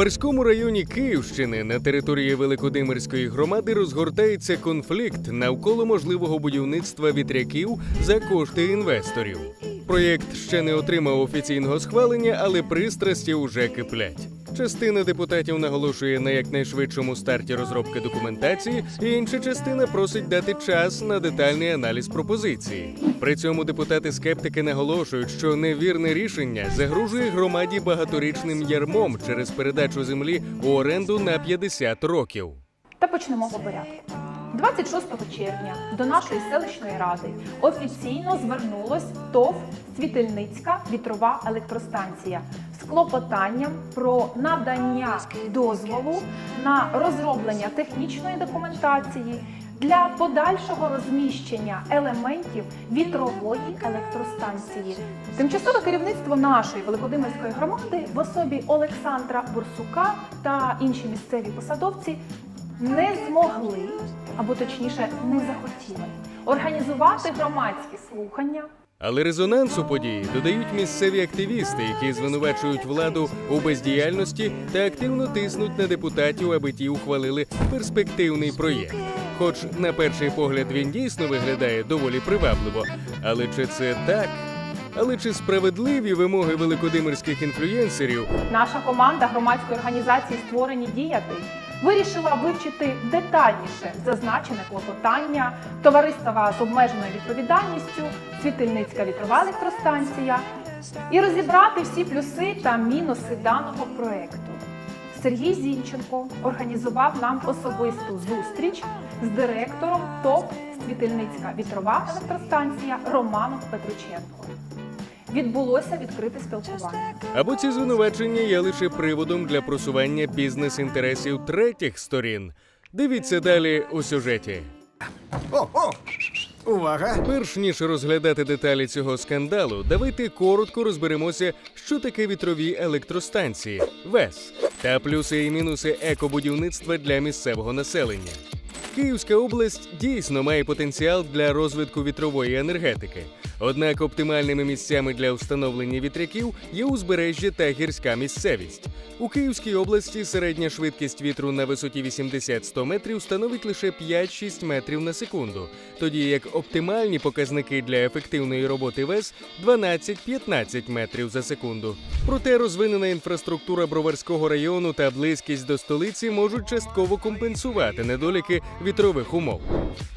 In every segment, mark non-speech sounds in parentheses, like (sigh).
Броварському районі Київщини на території Великодимирської громади розгортається конфлікт навколо можливого будівництва вітряків за кошти інвесторів. Проєкт ще не отримав офіційного схвалення, але пристрасті уже киплять. Частина депутатів наголошує на якнайшвидшому старті розробки документації, інша частина просить дати час на детальний аналіз пропозиції. При цьому депутати-скептики наголошують, що невірне рішення загрожує громаді багаторічним ярмом через передачу землі у оренду на 50 років. Та почнемо по порядку. 26 червня до нашої селищної ради офіційно звернулось ТОВ Світельницька вітрова електростанція клопотанням про надання дозволу на розроблення технічної документації для подальшого розміщення елементів вітрової електростанції. Тимчасове керівництво нашої Великодимирської громади в особі Олександра Бурсука та інші місцеві посадовці не змогли, або точніше, не захотіли організувати громадські слухання. Але резонансу події додають місцеві активісти, які звинувачують владу у бездіяльності та активно тиснуть на депутатів, аби ті ухвалили перспективний проєкт. Хоч на перший погляд він дійсно виглядає доволі привабливо. Але чи це так? Але чи справедливі вимоги великодимирських інфлюєнсерів Наша команда громадської організації Створені діяти вирішила вивчити детальніше зазначене клопотання товариства з обмеженою відповідальністю, світильницька вітрова електростанція і розібрати всі плюси та мінуси даного проекту. Сергій Зінченко організував нам особисту зустріч з директором ТОП Світильницька вітрова електростанція Романом Петриченко. Відбулося відкрите спілкування. або ці звинувачення є лише приводом для просування бізнес-інтересів третіх сторін. Дивіться далі у сюжеті. О, о! Увага! Перш ніж розглядати деталі цього скандалу, давайте коротко розберемося, що таке вітрові електростанції ВЕС та плюси і мінуси екобудівництва для місцевого населення. Київська область дійсно має потенціал для розвитку вітрової енергетики. Однак оптимальними місцями для встановлення вітряків є узбережжя та гірська місцевість. У Київській області середня швидкість вітру на висоті 80-100 метрів становить лише 5-6 метрів на секунду, тоді як оптимальні показники для ефективної роботи ВЕС 12-15 метрів за секунду. Проте розвинена інфраструктура Броварського району та близькість до столиці можуть частково компенсувати недоліки вітрових умов.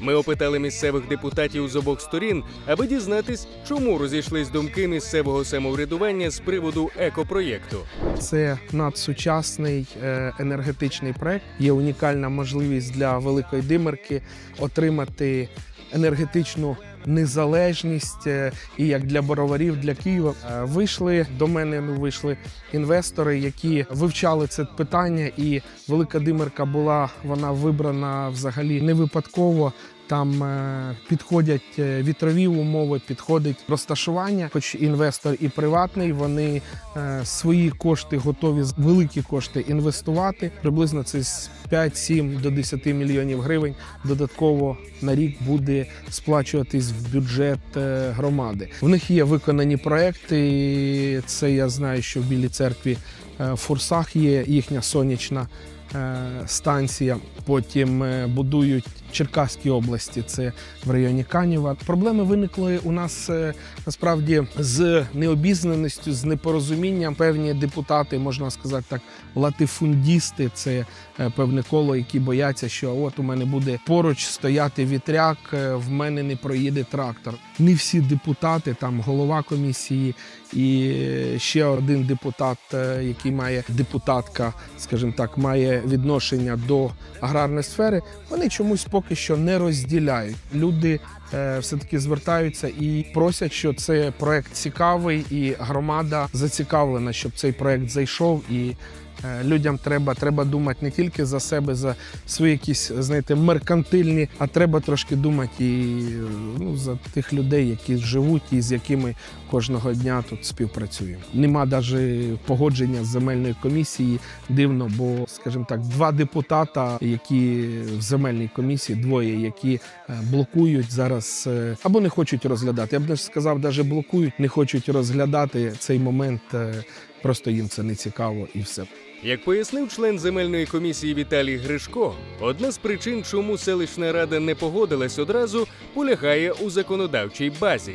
Ми опитали місцевих депутатів з обох сторін, аби дізнатись, чому розійшлись думки місцевого самоврядування з приводу екопроєкту. Це надсучасний е, енергетичний проект. Є унікальна можливість для Великої Димерки отримати енергетичну незалежність е, і як для бороварів, для Києва. Е, Вийшли до мене. Ну вийшли інвестори, які вивчали це питання. І Велика Димерка була вона вибрана взагалі не випадково. Там е, підходять е, вітрові умови, підходить розташування. Хоч інвестор і приватний, вони е, свої кошти готові великі кошти інвестувати. Приблизно це з 5-7 до 10 мільйонів гривень додатково на рік буде сплачуватись в бюджет громади. В них є виконані проекти. Це я знаю, що в Білій церкві в Фурсах є їхня сонячна станція. Потім будують Черкаській області, це в районі Канєва. Проблеми виникли у нас е, насправді з необізнаністю, з непорозумінням. Певні депутати, можна сказати так, латифундісти, це е, певне коло, які бояться, що от у мене буде поруч стояти вітряк, е, в мене не проїде трактор. Не всі депутати, там голова комісії і ще один депутат, який має депутатка, скажімо так, має відношення до аграрної сфери. Вони чомусь поки що не розділяють. Люди е, все-таки звертаються і просять, що це проект цікавий, і громада зацікавлена, щоб цей проект зайшов і. Е, Людям треба, треба думати не тільки за себе, за свої якісь, знаєте, меркантильні, а треба трошки думати і ну, за тих людей, які живуть і з якими кожного дня тут співпрацюємо. Нема навіть погодження з земельної комісії. Дивно, бо, скажімо так, два депутата, які в земельній комісії, двоє, які е, блокують зараз е, або не хочуть розглядати. Я б не сказав, навіть блокують, не хочуть розглядати цей момент. Просто їм це не цікаво і все. Як пояснив член земельної комісії Віталій Гришко, одна з причин, чому селищна рада не погодилась одразу, полягає у законодавчій базі.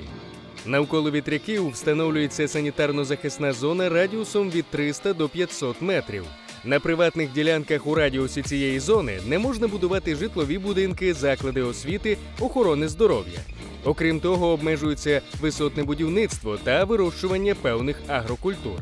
Навколо вітряків встановлюється санітарно-захисна зона радіусом від 300 до 500 метрів. На приватних ділянках у радіусі цієї зони не можна будувати житлові будинки, заклади освіти, охорони здоров'я. Окрім того, обмежується висотне будівництво та вирощування певних агрокультур.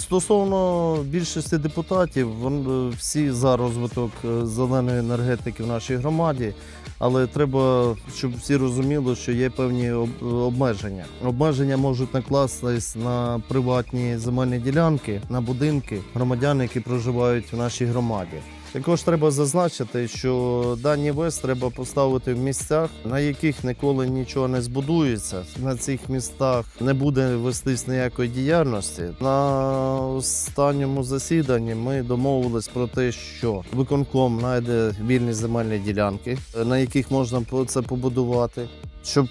Стосовно більшості депутатів, е, всі за розвиток е, зеленої енергетики в нашій громаді, але треба, щоб всі розуміли, що є певні обмеження. Обмеження можуть накластись на приватні земельні ділянки, на будинки громадян, які проживають в нашій громаді. Також треба зазначити, що дані ВЕС треба поставити в місцях, на яких ніколи нічого не збудується. На цих містах не буде вестись ніякої діяльності. На останньому засіданні ми домовились про те, що виконком знайде вільні земельні ділянки, на яких можна це побудувати, щоб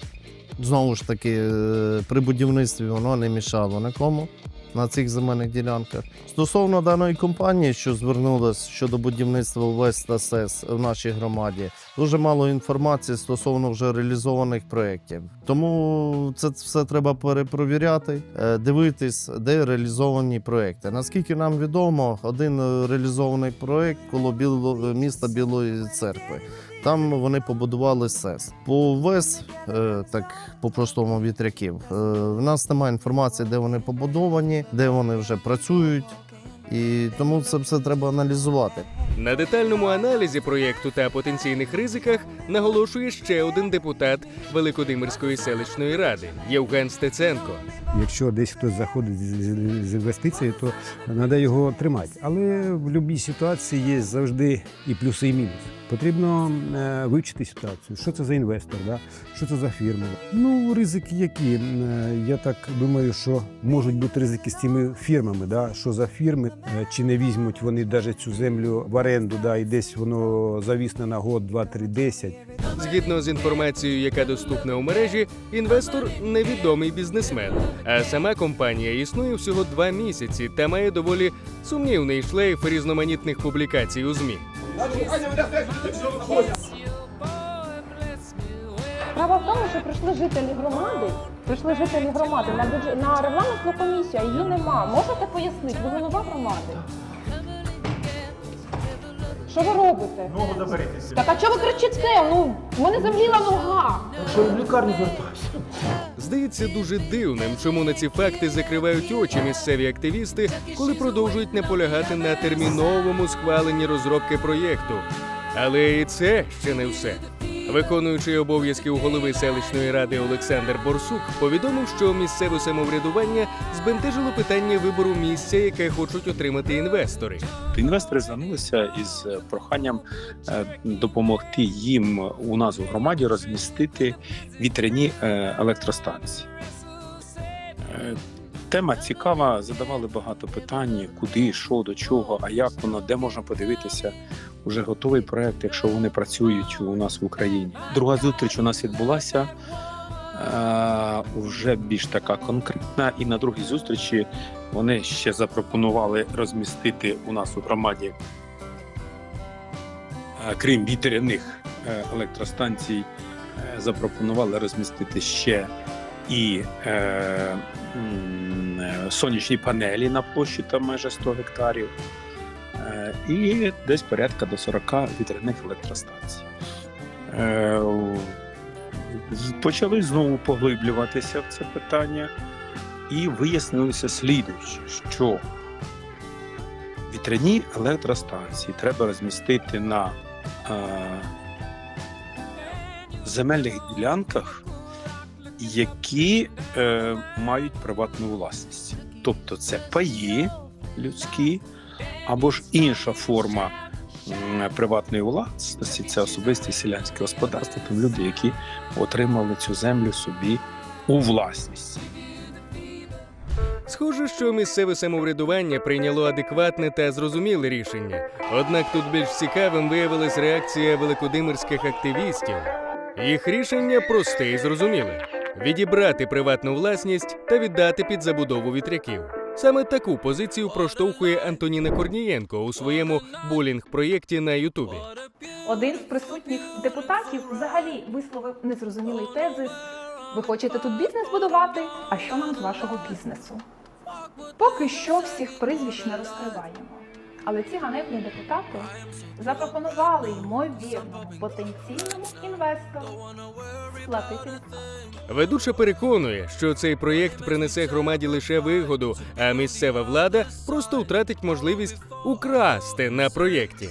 знову ж таки е, при будівництві воно не мішало нікому на цих земельних ділянках. Стосовно даної компанії, що звернулася щодо будівництва ВЕС та СЕС в нашій громаді, дуже мало інформації стосовно вже реалізованих проєктів. Тому це все треба перепровіряти, е, дивитись, де реалізовані проєкти. Наскільки нам відомо, один реалізований проєкт коло міста Білої церкви. Там вони побудували СЕС. По ВЕС, е, так по-простому вітряків, У в нас немає інформації, де вони побудовані, де вони вже працюють. І тому це все треба аналізувати. На детальному аналізі проєкту та потенційних ризиках наголошує ще один депутат Великодимирської селищної ради Євген Стеценко. Якщо десь хтось заходить з- інвестицією, то треба його тримати. Але в будь-якій ситуації є завжди і плюси, і мінуси. Потрібно е, вивчити ситуацію. Що це за інвестор, да? що це за фірма. Ну, ризики які? Е, Я так думаю, що можуть бути ризики з цими фірмами. Да? Що за фірми, чи не візьмуть вони навіть цю землю в оренду, да? і десь воно завісне на год, два, три, десять. Згідно з інформацією, яка доступна у мережі, інвестор невідомий бізнесмен. А сама компанія існує всього два місяці та має доволі сумнівний шлейф різноманітних публікацій у ЗМІ. Справа в тому, що прийшли жителі громади, прийшли жителі громади на бюджет на регламентну комісію, а її нема. Можете пояснити, ви голова громади? Що ви робите? Ногу доберітеся. Так а чого ви кричите? Ну, в мене замліла нога. Що в лікарні Здається дуже дивним, чому на ці факти закривають очі місцеві активісти, коли продовжують наполягати на терміновому схваленні розробки проєкту. Але і це ще не все. Виконуючий обов'язки у голови селищної ради Олександр Борсук повідомив, що місцеве самоврядування збентежило питання вибору місця, яке хочуть отримати інвестори. Інвестори звернулися із е, проханням е, допомогти їм у нас у громаді розмістити вітряні е, електростанції. Тема цікава, задавали багато питань, куди, що, до чого, а як воно, де можна подивитися. Уже готовий проект, якщо вони працюють у нас в Україні. Друга зустріч у нас відбулася. е, Уже більш така конкретна, і на другій зустрічі вони ще запропонували розмістити у нас у громаді, е, крім вітряних е, електростанцій, запропонували розмістити ще і е, сонячні панелі на площі там майже 100 гектарів, і десь порядка до 40 вітряних електростанцій. Е, Почали знову поглиблюватися в це питання і вияснилося слідуюче, що вітряні електростанції треба розмістити на е, земельних ділянках, які е, мають приватну власність. Тобто це паї людські або ж інша форма приватної власності, це особисті селянські господарства, там люди, які отримали цю землю собі у власність. Схоже, що місцеве самоврядування прийняло адекватне та зрозуміле рішення. Однак тут більш цікавим виявилась реакція великодимирських активістів. Їх рішення просте і зрозуміле: відібрати приватну власність та віддати під забудову вітряків. Саме таку позицію проштовхує Антоніна Корнієнко у своєму булінг-проєкті на Ютубі. Один з присутніх депутатів взагалі висловив незрозумілий тезис. Ви хочете тут бізнес будувати? А що нам з вашого бізнесу? Поки що всіх прізвищ не розкриваємо. Але ці ганебні депутати запропонували ймовірно потенційному інвестору сплатити. Ведуча переконує, що цей проєкт принесе громаді лише вигоду, а місцева влада просто втратить можливість украсти на проєкті.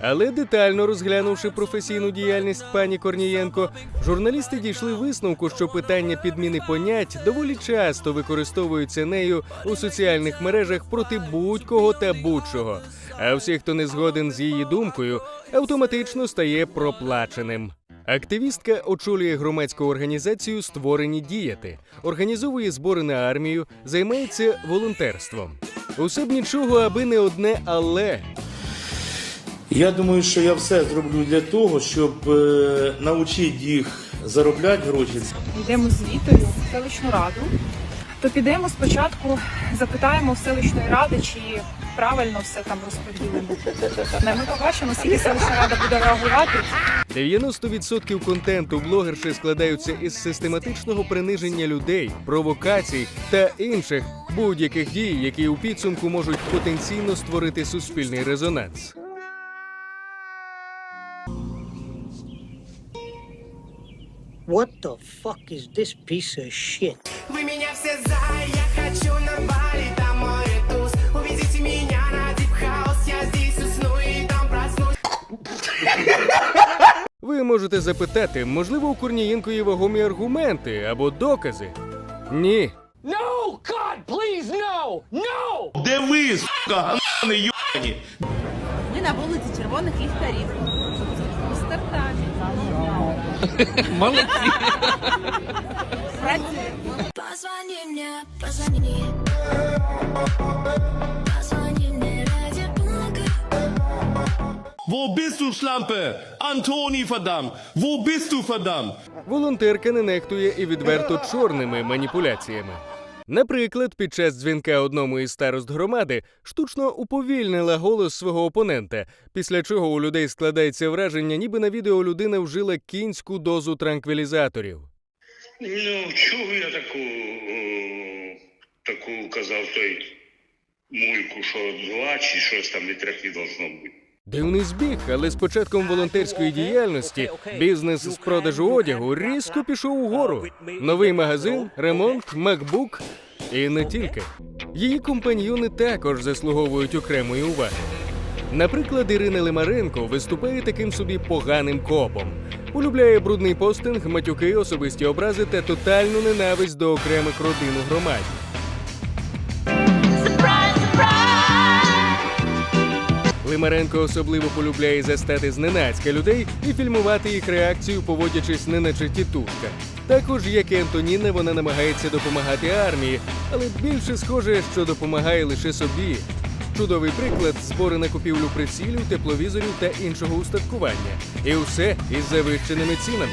Але детально розглянувши професійну діяльність пані Корнієнко, журналісти дійшли висновку, що питання підміни понять доволі часто використовуються нею у соціальних мережах проти будь-кого та будь-чого. А всі, хто не згоден з її думкою, автоматично стає проплаченим. Активістка очолює громадську організацію Створені діяти, організовує збори на армію, займається волонтерством. Усе б нічого, аби не одне але. Я думаю, що я все зроблю для того, щоб е, навчити їх заробляти гроші. йдемо з Вітою в селищну раду, то підемо спочатку, запитаємо в селищної ради, чи правильно все там розподілено. Не, Ми побачимо, скільки селищна рада буде реагувати. 90% контенту блогерші складаються із систематичного приниження людей, провокацій та інших будь-яких дій, які у підсумку можуть потенційно створити суспільний резонанс. What the fuck is this piece of shit? Вы меня все за, я хочу на Бали, там море туз Увезите меня на дип-хаус, я здесь усну и там проснусь Ви можете запитати, можливо, у Корнієнко є вагомі аргументи або докази? Ні. No! Де ви, сука, йобані? Ми на вулиці Червоних ліхтарів. (laughs) Стартапі. Позвони мне, позвони Позвони мне ради бога Wo bist du, Schlampe? Antoni, verdammt! Wo bist du, verdammt? Волонтерка не нехтує і відверто чорними маніпуляціями. Наприклад, під час дзвінка одному із старост громади штучно уповільнила голос свого опонента, після чого у людей складається враження, ніби на відео людина вжила кінську дозу транквілізаторів. Ну, чув я таку, о, таку казав той мульку, що зла, чи щось там не трохи должно бути. Дивний збіг, але з початком волонтерської діяльності бізнес з продажу одягу різко пішов угору. Новий магазин, ремонт, макбук і не тільки. Її компаньйони також заслуговують окремої уваги. Наприклад, Ірина Лимаренко виступає таким собі поганим копом. Полюбляє брудний постинг, матюки, особисті образи та тотальну ненависть до окремих родин у громаді. Лимаренко особливо полюбляє застати зненацька людей і фільмувати їх реакцію, поводячись не наче тітушка. Також, як і Антоніна, вона намагається допомагати армії, але більше схоже, що допомагає лише собі. Чудовий приклад збори на купівлю прицілів, тепловізорів та іншого устаткування. І все із завищеними цінами.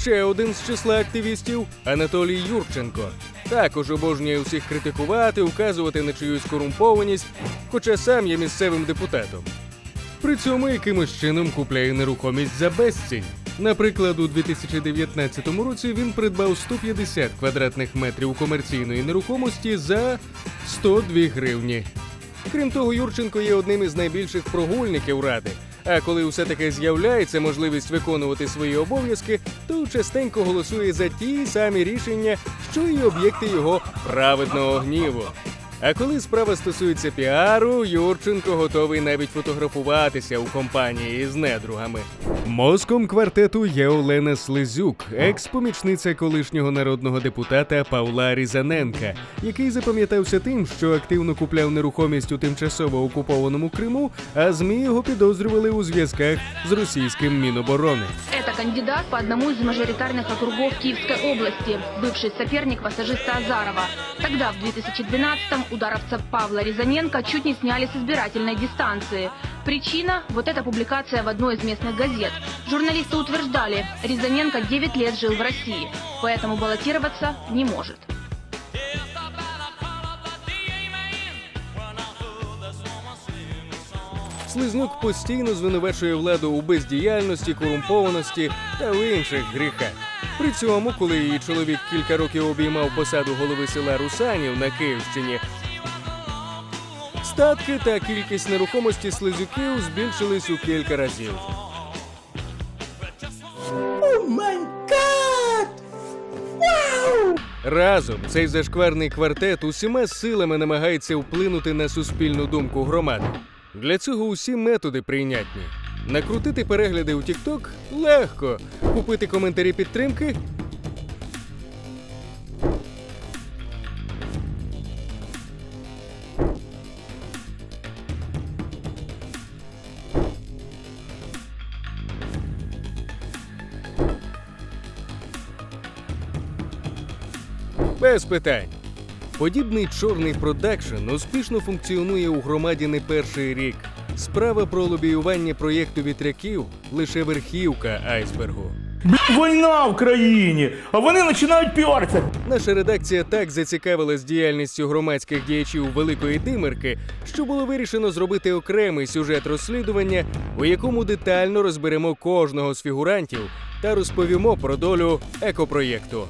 Ще один з числа активістів Анатолій Юрченко. Також обожнює усіх критикувати, указувати на чиюсь корумпованість, хоча сам є місцевим депутатом. При цьому якимось чином купляє нерухомість за безцінь. Наприклад, у 2019 році він придбав 150 квадратних метрів комерційної нерухомості за 102 гривні. Крім того, Юрченко є одним із найбільших прогульників ради. А коли все таки з'являється можливість виконувати свої обов'язки, то частенько голосує за ті самі рішення, що й об'єкти його праведного гніву. А коли справа стосується піару, Юрченко готовий навіть фотографуватися у компанії з недругами. Мозком квартету є Олена Слизюк, екс-помічниця колишнього народного депутата Павла Різаненка, який запам'ятався тим, що активно купляв нерухомість у тимчасово окупованому Криму, а ЗМІ його підозрювали у зв'язках з російським Міноборони. Это кандидат по одному из мажоритарных округов Киевской области, бывший соперник массажиста Азарова. Тогда, в 2012-м, ударовца Павла Рязаненко чуть не сняли с избирательной дистанции. Причина – вот эта публикация в одной из местных газет. Журналисты утверждали, Рязаненко 9 лет жил в России, поэтому баллотироваться не может. Слизнук постійно звинувачує владу у бездіяльності, корумпованості та у інших гріхах. При цьому, коли її чоловік кілька років обіймав посаду голови села Русанів на Київщині, статки та кількість нерухомості слизюків збільшились у кілька разів. Разом цей зашкварний квартет усіма силами намагається вплинути на суспільну думку громади. Для цього усі методи прийнятні. Накрутити перегляди у TikTok – легко. Купити коментарі підтримки Без питань. Подібний чорний продакшн успішно функціонує у громаді не перший рік. Справа про лобіювання проєкту вітряків лише верхівка айсбергу. Війна в країні, а вони починають піаритися. Наша редакція так зацікавилась діяльністю громадських діячів Великої Димирки, що було вирішено зробити окремий сюжет розслідування, у якому детально розберемо кожного з фігурантів та розповімо про долю екопроєкту.